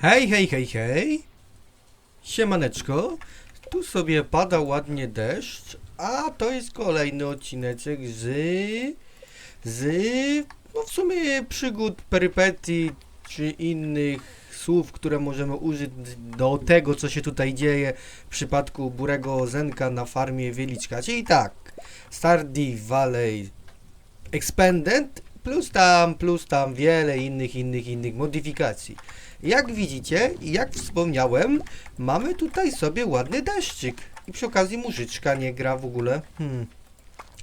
Hej, hej, hej, hej. Siemaneczko. Tu sobie pada ładnie deszcz, a to jest kolejny odcineczek z... z... no w sumie przygód, perypetii, czy innych słów, które możemy użyć do tego, co się tutaj dzieje w przypadku Burego Zenka na farmie Wieliczka. Czyli tak, Stardew Valley Expanded, plus tam, plus tam wiele innych, innych, innych modyfikacji. Jak widzicie, jak wspomniałem, mamy tutaj sobie ładny deszczyk. I przy okazji mużyczka nie gra w ogóle. Hmm.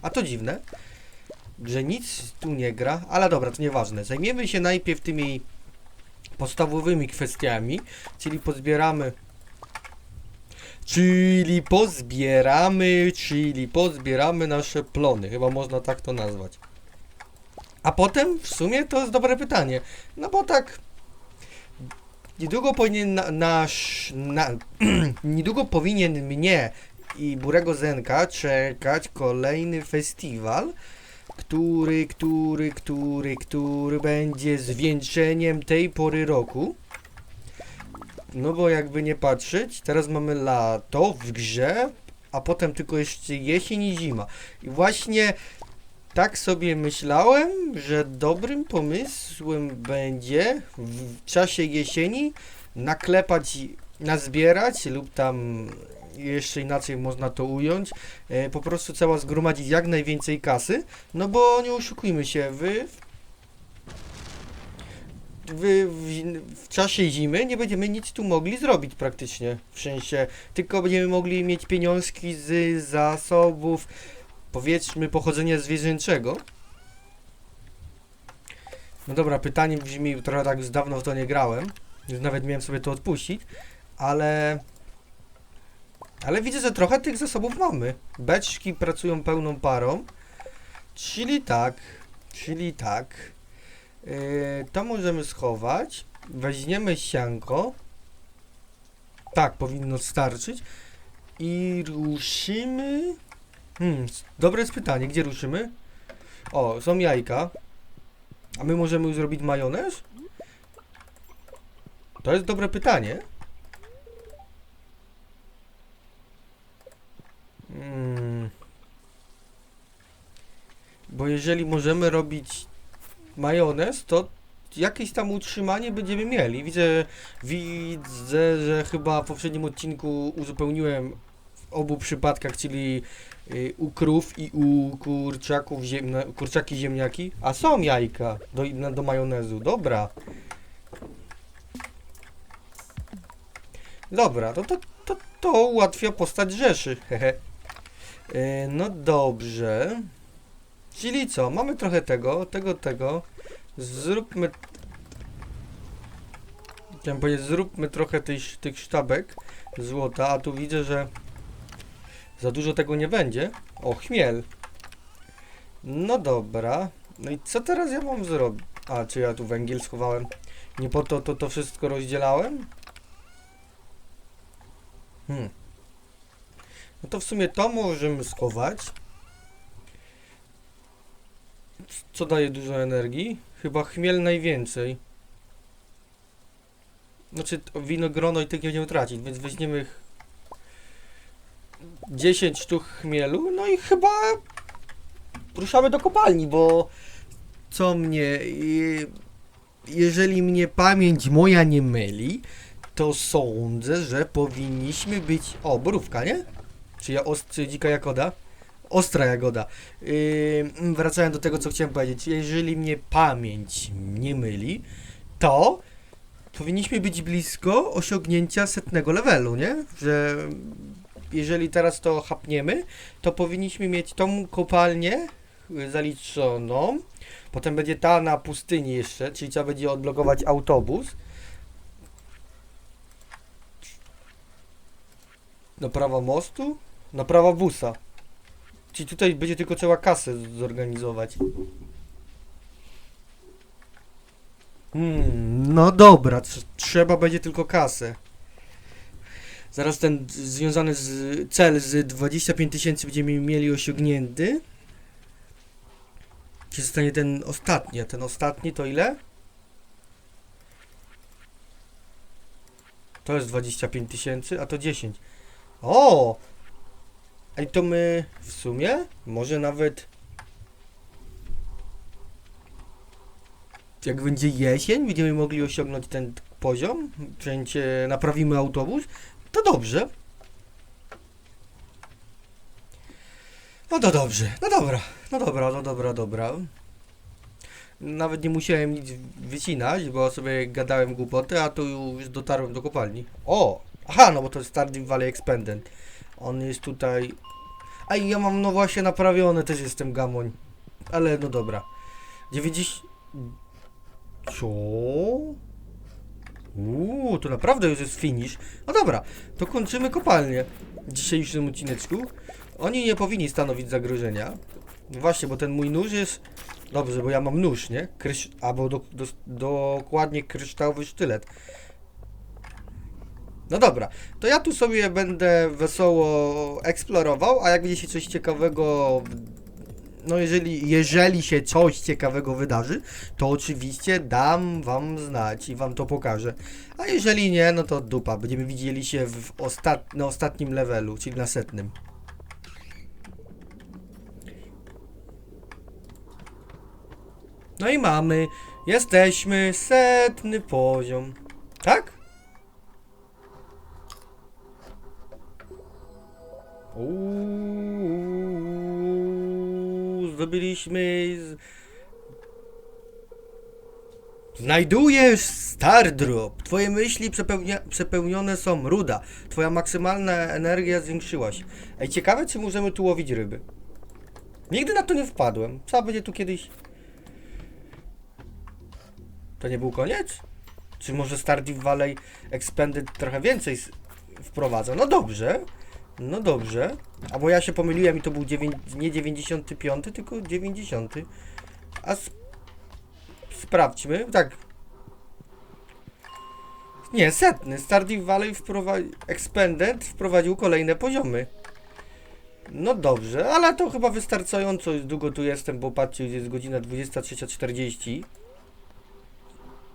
A to dziwne, że nic tu nie gra, ale dobra, to nieważne. Zajmiemy się najpierw tymi podstawowymi kwestiami, czyli pozbieramy Czyli pozbieramy, czyli pozbieramy nasze plony, chyba można tak to nazwać. A potem w sumie to jest dobre pytanie. No bo tak niedługo powinien na, nasz na, niedługo powinien mnie i Burego Zenka czekać kolejny festiwal, który, który, który, który będzie zwieńczeniem tej pory roku. No bo jakby nie patrzeć, teraz mamy lato w grze, a potem tylko jeszcze jesień i zima. I właśnie tak sobie myślałem, że dobrym pomysłem będzie w czasie jesieni naklepać, nazbierać lub tam jeszcze inaczej można to ująć, e, po prostu trzeba zgromadzić jak najwięcej kasy, no bo nie oszukujmy się, wy w, w, w czasie zimy nie będziemy nic tu mogli zrobić praktycznie, w sensie, tylko będziemy mogli mieć pieniążki z zasobów, powiedzmy, pochodzenia zwierzęczego. No dobra, pytanie brzmi, trochę tak już dawno w to nie grałem, już nawet miałem sobie to odpuścić, ale... Ale widzę, że trochę tych zasobów mamy. Beczki pracują pełną parą, czyli tak, czyli tak. Yy, to możemy schować. Weźmiemy sianko. Tak, powinno starczyć. I ruszymy. Hmm, dobre jest pytanie, gdzie ruszymy? O, są jajka. A my możemy już zrobić majonez? To jest dobre pytanie. Hmm. Bo jeżeli możemy robić majonez, to jakieś tam utrzymanie będziemy mieli. Widzę, widzę, że chyba w poprzednim odcinku uzupełniłem obu przypadkach, czyli y, u krów i u kurczaków, ziemna, kurczaki ziemniaki. A są jajka do, na- do majonezu, dobra. Dobra, to, to, to, to ułatwia postać Rzeszy, hehe. Y, No dobrze. Czyli co? Mamy trochę tego, tego, tego. Zróbmy. Chciałem powiedzieć, zróbmy trochę tych, tych sztabek złota, a tu widzę, że za dużo tego nie będzie. O, chmiel. No dobra. No i co teraz ja mam zrobić? A, czy ja tu węgiel schowałem? Nie po to to, to wszystko rozdzielałem? Hmm. No to w sumie to możemy schować. Co daje dużo energii? Chyba chmiel najwięcej. Znaczy winogrono i tych nie będziemy tracić, więc weźmiemy 10 sztuk chmielu, no i chyba ruszamy do kopalni, bo co mnie, je- jeżeli mnie pamięć moja nie myli, to sądzę, że powinniśmy być, o, borówka, nie? Czy ja ostry dzika jakoda? Ostra jagoda. Yy, wracając do tego, co chciałem powiedzieć. Jeżeli mnie pamięć nie myli, to powinniśmy być blisko osiągnięcia setnego levelu, nie? Że jeżeli teraz to chapniemy, to powinniśmy mieć tą kopalnię zaliczoną. Potem będzie ta na pustyni jeszcze, czyli trzeba będzie odblokować autobus. Naprawa mostu, naprawa busa. Czyli tutaj będzie tylko trzeba kasę zorganizować. Hmm, no dobra, tr- trzeba będzie tylko kasę. Zaraz ten związany z cel z 25 tysięcy będziemy mieli osiągnięty. Czy zostanie ten ostatni, a ten ostatni to ile? To jest 25 tysięcy, a to 10. O! Ej, to my w sumie może nawet jak będzie jesień, będziemy mogli osiągnąć ten poziom, wszędzie naprawimy autobus, to dobrze. No to dobrze, no dobra, no dobra, no dobra, dobra. Nawet nie musiałem nic wycinać, bo sobie gadałem głupoty, a tu już dotarłem do kopalni. O! Aha, no bo to jest Stardew Valley Expanded. On jest tutaj... A ja mam no właśnie naprawione, też jestem gamoń. Ale no dobra. 90... Co? Uuu, to naprawdę już jest finish. No dobra, to kończymy kopalnię w dzisiejszym odcineczku. Oni nie powinni stanowić zagrożenia. No Właśnie, bo ten mój nóż jest... Dobrze, bo ja mam nóż, nie? Krysz... Albo do, do, dokładnie kryształowy sztylet. No dobra, to ja tu sobie będę wesoło eksplorował, a jak widzicie coś ciekawego, no jeżeli, jeżeli się coś ciekawego wydarzy, to oczywiście dam wam znać i wam to pokażę. A jeżeli nie, no to dupa, będziemy widzieli się w ostat... na ostatnim levelu, czyli na setnym. No i mamy, jesteśmy, setny poziom. Zdobyliśmy. Z... Znajdujesz Stardrop. Twoje myśli przepełnia, przepełnione są ruda. Twoja maksymalna energia zwiększyła się. Ej, ciekawe, czy możemy tu łowić ryby. Nigdy na to nie wpadłem. Trzeba będzie tu kiedyś. To nie był koniec? Czy może Stardew Valley Expanded trochę więcej wprowadza? No dobrze. No dobrze. A bo ja się pomyliłem i to był dziewię... nie 95, tylko 90. A sp... sprawdźmy. Tak. Nie, setny. Stardew Valley wprowadził... Expanded wprowadził kolejne poziomy. No dobrze, ale to chyba wystarczająco długo tu jestem, bo patrzcie, jest godzina 23.40.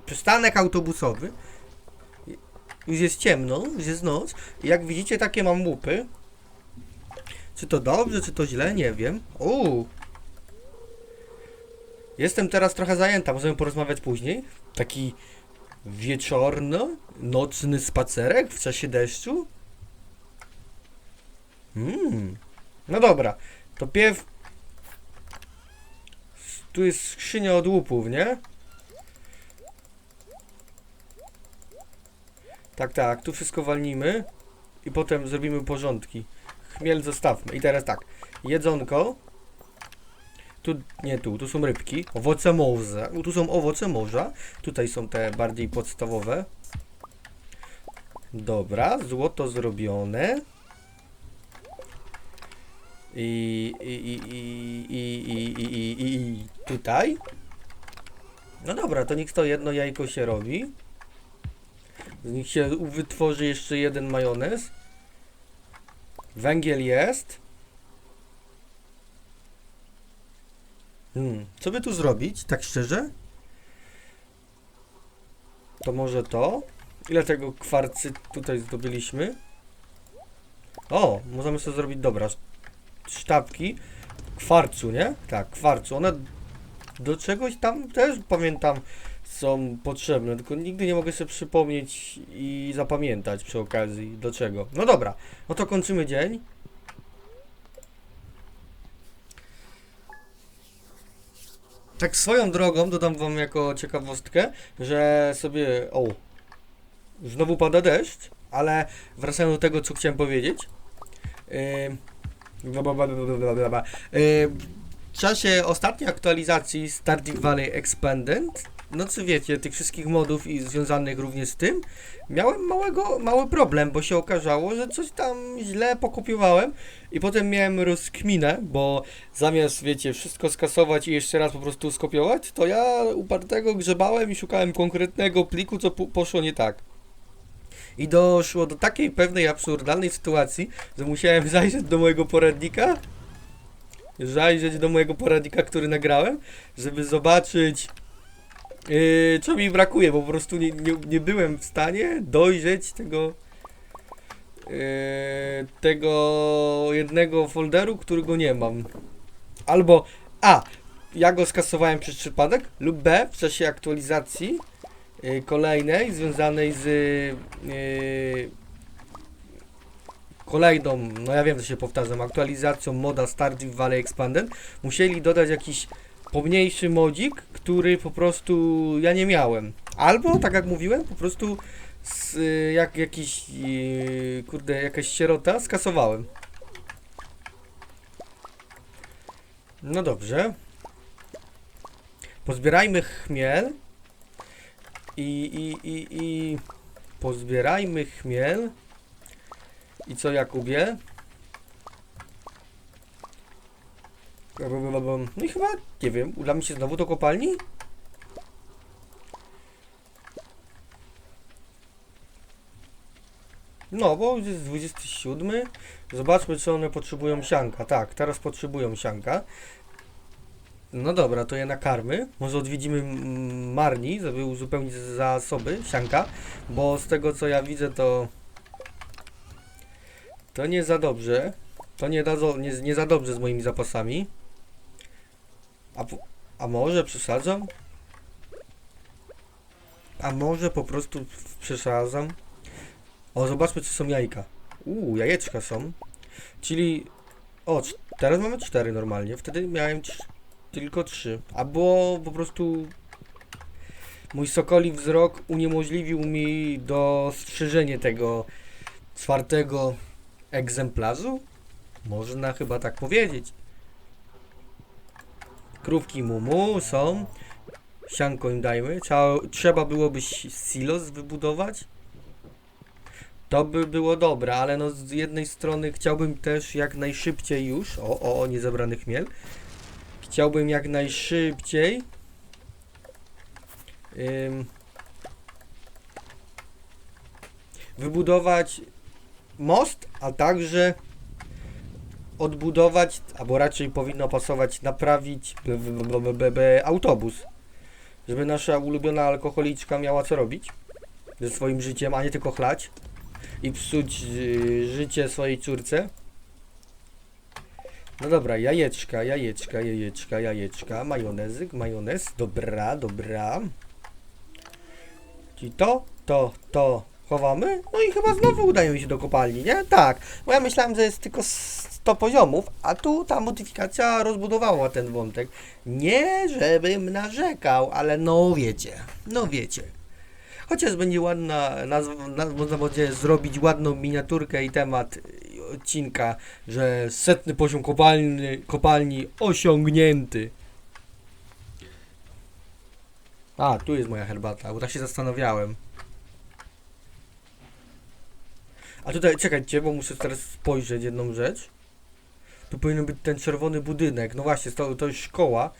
Przystanek autobusowy. Już jest ciemno, już jest noc. I jak widzicie, takie mam łupy. Czy to dobrze, czy to źle, nie wiem. Uuu. Jestem teraz trochę zajęta, możemy porozmawiać później. Taki wieczorno, nocny spacerek w czasie deszczu. Mm. No dobra, to pierw... Tu jest skrzynia od łupów, nie? Tak, tak, tu wszystko walnimy i potem zrobimy porządki. Chmiel zostawmy. I teraz tak, jedzonko. Tu, nie tu, tu są rybki, owoce morza. Tu są owoce morza. Tutaj są te bardziej podstawowe. Dobra, złoto zrobione. I, i, i, i, i, i, i, i, i tutaj. No dobra, to niech to jedno jajko się robi. Z nich się wytworzy jeszcze jeden majonez. Węgiel jest. Hmm, co by tu zrobić, tak szczerze? To może to. Ile tego kwarcy tutaj zdobyliśmy? O, możemy sobie zrobić, dobra, sz- sztabki kwarcu, nie? Tak, kwarcu. One do czegoś tam też pamiętam są potrzebne, tylko nigdy nie mogę sobie przypomnieć i zapamiętać przy okazji do czego. No dobra, no to kończymy dzień. Tak swoją drogą dodam wam jako ciekawostkę, że sobie. O! Znowu pada deszcz, ale wracając do tego, co chciałem powiedzieć. Yy. Yy, w czasie ostatniej aktualizacji Stardew Valley Expanded, no co wiecie, tych wszystkich modów i związanych również z tym, miałem małego, mały problem, bo się okazało, że coś tam źle pokopiowałem i potem miałem rozkminę, bo zamiast, wiecie, wszystko skasować i jeszcze raz po prostu skopiować, to ja upartego grzebałem i szukałem konkretnego pliku, co po- poszło nie tak. I doszło do takiej pewnej absurdalnej sytuacji, że musiałem zajrzeć do mojego poradnika zajrzeć do mojego poradnika, który nagrałem, żeby zobaczyć Yy, co mi brakuje, bo po prostu nie, nie, nie byłem w stanie dojrzeć tego yy, tego jednego folderu, którego nie mam. Albo A. Ja go skasowałem przez przypadek, lub B. W czasie aktualizacji yy, kolejnej, związanej z yy, kolejną, no ja wiem, że się powtarzam, aktualizacją moda Stardew Valley Expanded, musieli dodać jakiś pomniejszy modzik, który po prostu ja nie miałem. Albo, tak jak mówiłem, po prostu z, y, jak jakiś, y, kurde, jakaś sierota skasowałem. No dobrze. Pozbierajmy chmiel. I, i, i, i pozbierajmy chmiel. I co Jakubie? No i chyba, nie wiem, uda mi się znowu do kopalni? No, bo jest 27. Zobaczmy, czy one potrzebują sianka. Tak, teraz potrzebują sianka. No dobra, to je nakarmy. Może odwiedzimy Marni, żeby uzupełnić zasoby sianka, bo z tego co ja widzę, to to nie za dobrze. To nie, da, nie, nie za dobrze z moimi zapasami. A, a może przesadzam? A może po prostu przesadzam? O, zobaczmy, czy są jajka. Uuu, jajeczka są. Czyli... O, teraz mamy cztery normalnie. Wtedy miałem tylko trzy. A było po prostu... Mój sokoli wzrok uniemożliwił mi dostrzeżenie tego czwartego egzemplarzu? Można chyba tak powiedzieć. Krówki mumu są. Sianko im dajmy. Trzeba, trzeba byłoby si- silos wybudować. To by było dobre, ale no z jednej strony chciałbym też jak najszybciej już. O, o, o niezebrany chmiel. Chciałbym jak najszybciej. Ym, wybudować most, a także odbudować, albo raczej powinno pasować, naprawić b, b, b, b, autobus. Żeby nasza ulubiona alkoholiczka miała co robić ze swoim życiem, a nie tylko chlać i psuć y, życie swojej córce. No dobra, jajeczka, jajeczka, jajeczka, jajeczka, majonezyk, majonez, dobra, dobra. Czyli to, to, to chowamy, no i chyba znowu udaje mi się do kopalni, nie? Tak, bo ja myślałem, że jest tylko 100 poziomów, a tu ta modyfikacja rozbudowała ten wątek. Nie, żebym narzekał, ale no wiecie, no wiecie. Chociaż będzie ładna można będzie zrobić ładną miniaturkę i temat odcinka, że setny poziom kopalni, kopalni osiągnięty. A, tu jest moja herbata, bo tak się zastanawiałem. A tutaj, czekajcie, bo muszę teraz spojrzeć jedną rzecz. Tu powinien być ten czerwony budynek. No właśnie, to, to jest szkoła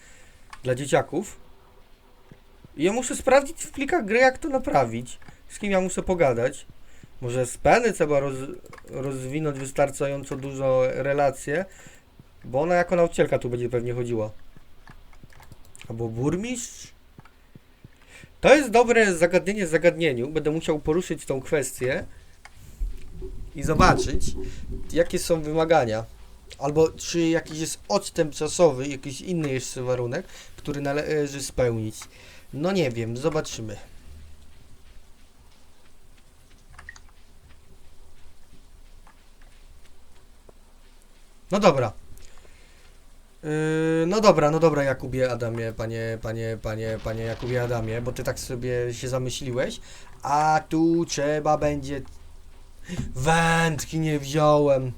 dla dzieciaków. I ja muszę sprawdzić w plikach gry, jak to naprawić. Z kim ja muszę pogadać. Może z Penny trzeba roz, rozwinąć wystarczająco dużo relacje, bo ona jako nauczycielka tu będzie pewnie chodziła. Albo burmistrz? To jest dobre zagadnienie zagadnieniu. Będę musiał poruszyć tą kwestię i zobaczyć, jakie są wymagania. Albo czy jakiś jest odstęp czasowy, jakiś inny jeszcze warunek, który należy spełnić. No nie wiem, zobaczymy. No dobra. Yy, no dobra, no dobra Jakubie Adamie, panie, panie, panie, panie Jakubie Adamie, bo ty tak sobie się zamyśliłeś, a tu trzeba będzie Wędki nie wziąłem.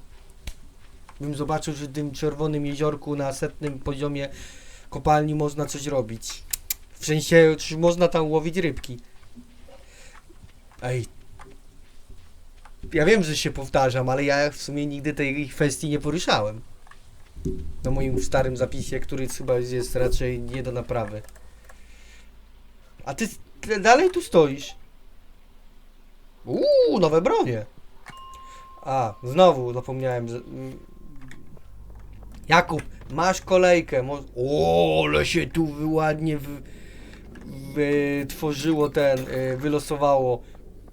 Bym zobaczył, że w tym czerwonym jeziorku na setnym poziomie kopalni można coś robić. W sensie, czy można tam łowić rybki. Ej. Ja wiem, że się powtarzam, ale ja w sumie nigdy tej kwestii nie poruszałem. Na moim starym zapisie, który chyba jest raczej nie do naprawy. A ty dalej tu stoisz. Uuu, nowe bronie. A, znowu zapomniałem, że... Jakub, masz kolejkę. O, ale się tu wy- ładnie w... wytworzyło ten, y, wylosowało.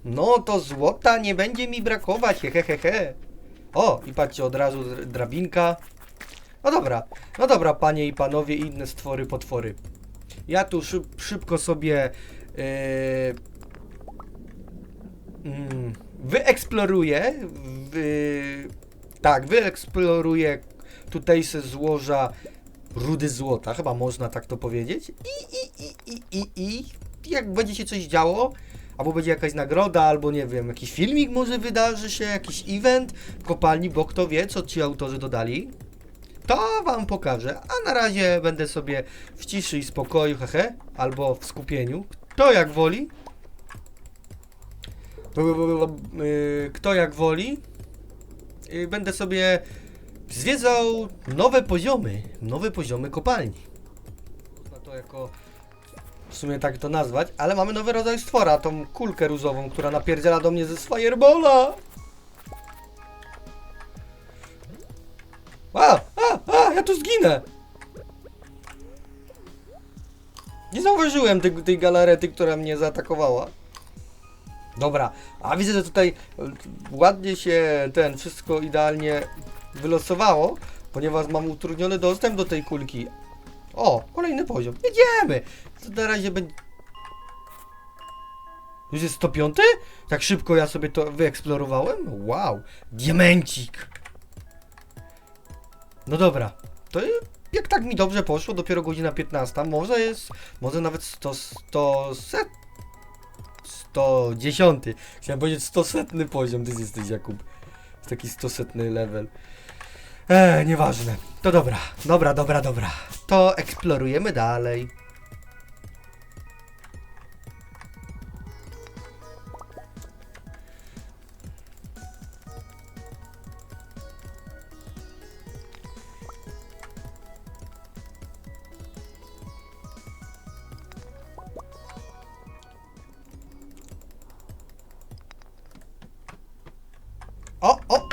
No to złota nie będzie mi brakować, hehehehe. He, he. O, i patrzcie, od razu dr- drabinka. No dobra, no dobra, panie i panowie, inne stwory, potwory. Ja tu szyb, szybko sobie yy, mm, wyeksploruję, wy, tak, wyeksploruję tutejsze złoża rudy złota, chyba można tak to powiedzieć. I, i, i, i, i, i jak będzie się coś działo, albo będzie jakaś nagroda, albo nie wiem, jakiś filmik może wydarzy się, jakiś event w kopalni, bo kto wie, co ci autorzy dodali, to wam pokażę. A na razie będę sobie w ciszy i spokoju, hehe, albo w skupieniu. Kto jak woli. Yy, Kto jak woli. Yy, Będę sobie zwiedzał nowe poziomy, nowe poziomy kopalni. Można to jako w sumie tak to nazwać, ale mamy nowy rodzaj stwora, tą kulkę różową, która napierdziela do mnie ze Firebola. A, a, a, ja tu zginę. Nie zauważyłem tej, tej galarety, która mnie zaatakowała. Dobra, a widzę, że tutaj e, ładnie się ten wszystko idealnie wylosowało, ponieważ mam utrudniony dostęp do tej kulki. O, kolejny poziom. Jedziemy! To na razie będzie... Już jest 105? Tak szybko ja sobie to wyeksplorowałem? Wow! Diamencik! No dobra, to jak tak mi dobrze poszło, dopiero godzina 15, może jest, może nawet 100, 100, set, 110. Chciałem powiedzieć 100 setny poziom, ty jesteś Jakub. Taki 100 setny level. Eee, nieważne. To dobra, dobra, dobra, dobra. To eksplorujemy dalej.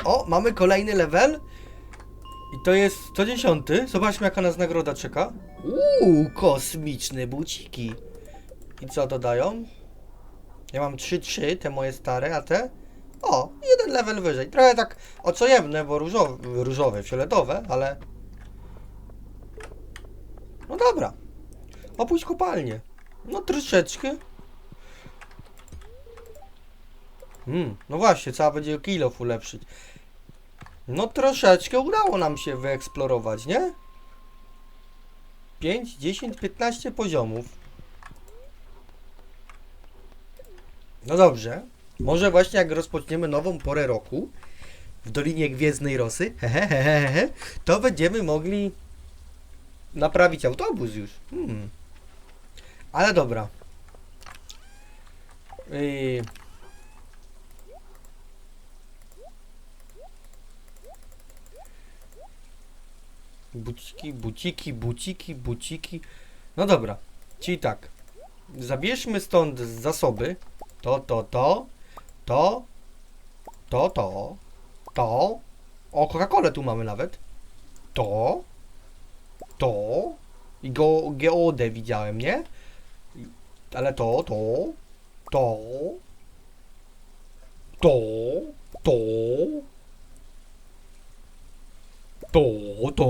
O, mamy kolejny level. I to jest 110. Zobaczmy jaka nas nagroda czeka. Uuu, kosmiczne buciki. I co dodają? Ja mam 3-3, te moje stare, a te? O, jeden level wyżej. Trochę tak ocojemne, bo różowe, różowe, fioletowe, ale... No dobra. Opuść kopalnię. No troszeczkę. Hmm, no właśnie, trzeba będzie kilo ulepszyć. No troszeczkę udało nam się wyeksplorować, nie? 5, 10, 15 poziomów. No dobrze. Może właśnie jak rozpoczniemy nową porę roku w Dolinie Gwiezdnej Rosy, hehehehe, to będziemy mogli naprawić autobus już. Hmm. Ale dobra. Yy, Buciki, buciki, buciki, buciki. No dobra, czyli tak. Zabierzmy stąd zasoby. To, to, to, to, to, to, to. O, Coca-Colę tu mamy nawet. To, to. I go, geodę widziałem, nie? Ale to, to, to, to, to. To, to.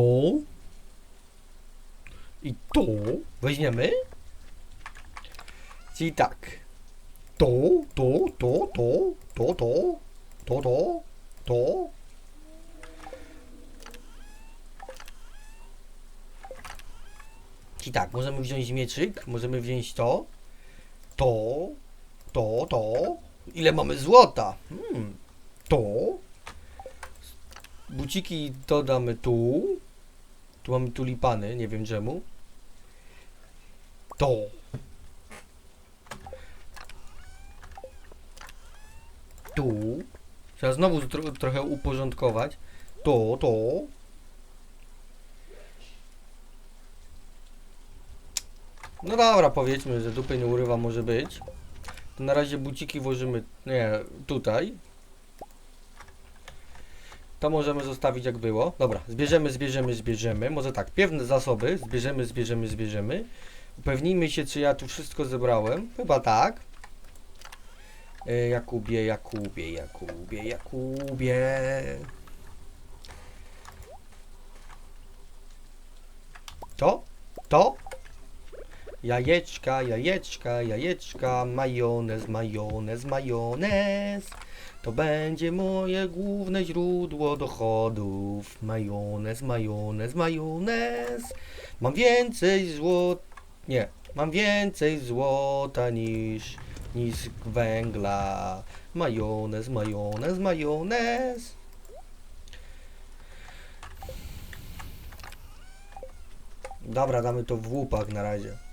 I to weźmiemy. Czyli tak. To, to, to, to, to, to, to, to, to. Czyli tak, możemy wziąć mieczyk, możemy wziąć to, to, to, to. Ile mamy złota? Hmm, to. Buciki dodamy tu. Tu mamy tulipany, nie wiem czemu. To. Tu. Trzeba znowu tro trochę uporządkować. To, to. No dobra, powiedzmy, że dupy nie urywa może być. To na razie buciki włożymy, nie, tutaj. To możemy zostawić jak było. Dobra, zbierzemy, zbierzemy, zbierzemy. Może tak, pewne zasoby. Zbierzemy, zbierzemy, zbierzemy. Upewnijmy się, czy ja tu wszystko zebrałem. Chyba tak. E, Jakubie, Jakubie, Jakubie, Jakubie. To? To? Jajeczka, jajeczka, jajeczka, majonez, majonez, majonez. To będzie moje główne źródło dochodów. Majonez, majonez, majonez. Mam więcej złota. Nie, mam więcej złota niż, niż węgla. Majonez, majonez, majonez. Dobra, damy to w łupach na razie.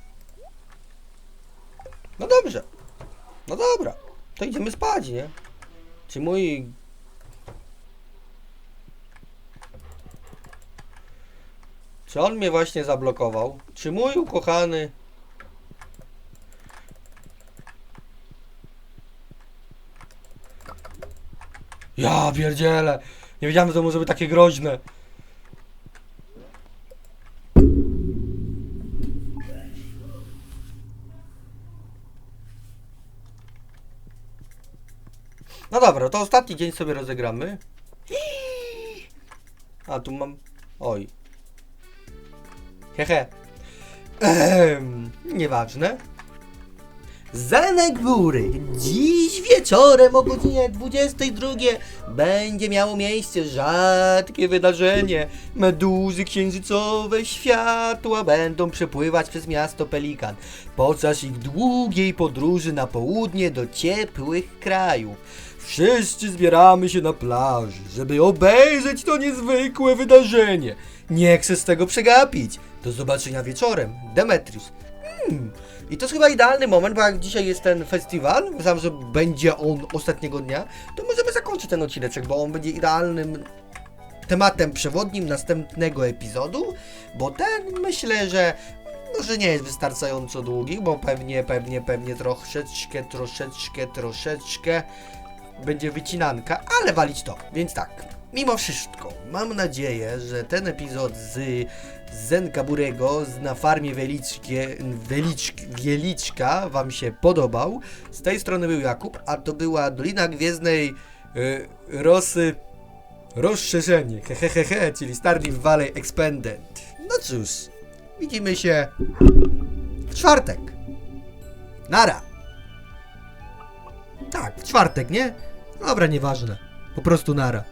No dobrze. No dobra. To idziemy spać, nie? Czy mój... Czy on mnie właśnie zablokował? Czy mój ukochany... Ja pierdzielę! Nie wiedziałem, że to może być takie groźne. To ostatni dzień sobie rozegramy. A tu mam. Oj. Hehe. Ehm, nieważne. Zanek Góry. Dziś wieczorem o godzinie 22 będzie miało miejsce rzadkie wydarzenie. Meduzy księżycowe światła będą przepływać przez miasto Pelikan podczas ich długiej podróży na południe do ciepłych krajów. Wszyscy zbieramy się na plaży, żeby obejrzeć to niezwykłe wydarzenie. Nie chcę z tego przegapić. Do zobaczenia wieczorem. Demetrius. Hmm. I to jest chyba idealny moment, bo jak dzisiaj jest ten festiwal, myślałem, że będzie on ostatniego dnia, to możemy zakończyć ten odcineczek, bo on będzie idealnym tematem przewodnim następnego epizodu, bo ten myślę, że może nie jest wystarczająco długi, bo pewnie, pewnie, pewnie troszeczkę, troszeczkę, troszeczkę będzie wycinanka, ale walić to. Więc tak, mimo wszystko, mam nadzieję, że ten epizod z Zenkaburego z na farmie Wieliczkie, Wielicz, Wieliczka Wam się podobał. Z tej strony był Jakub, a to była Dolina Gwiezdnej y, Rosy Rozszerzenie, hehehehe, czyli Stardew Valley Expanded. No cóż, widzimy się w czwartek. Nara. Tak, w czwartek, nie? Dobra, nieważne. Po prostu nara.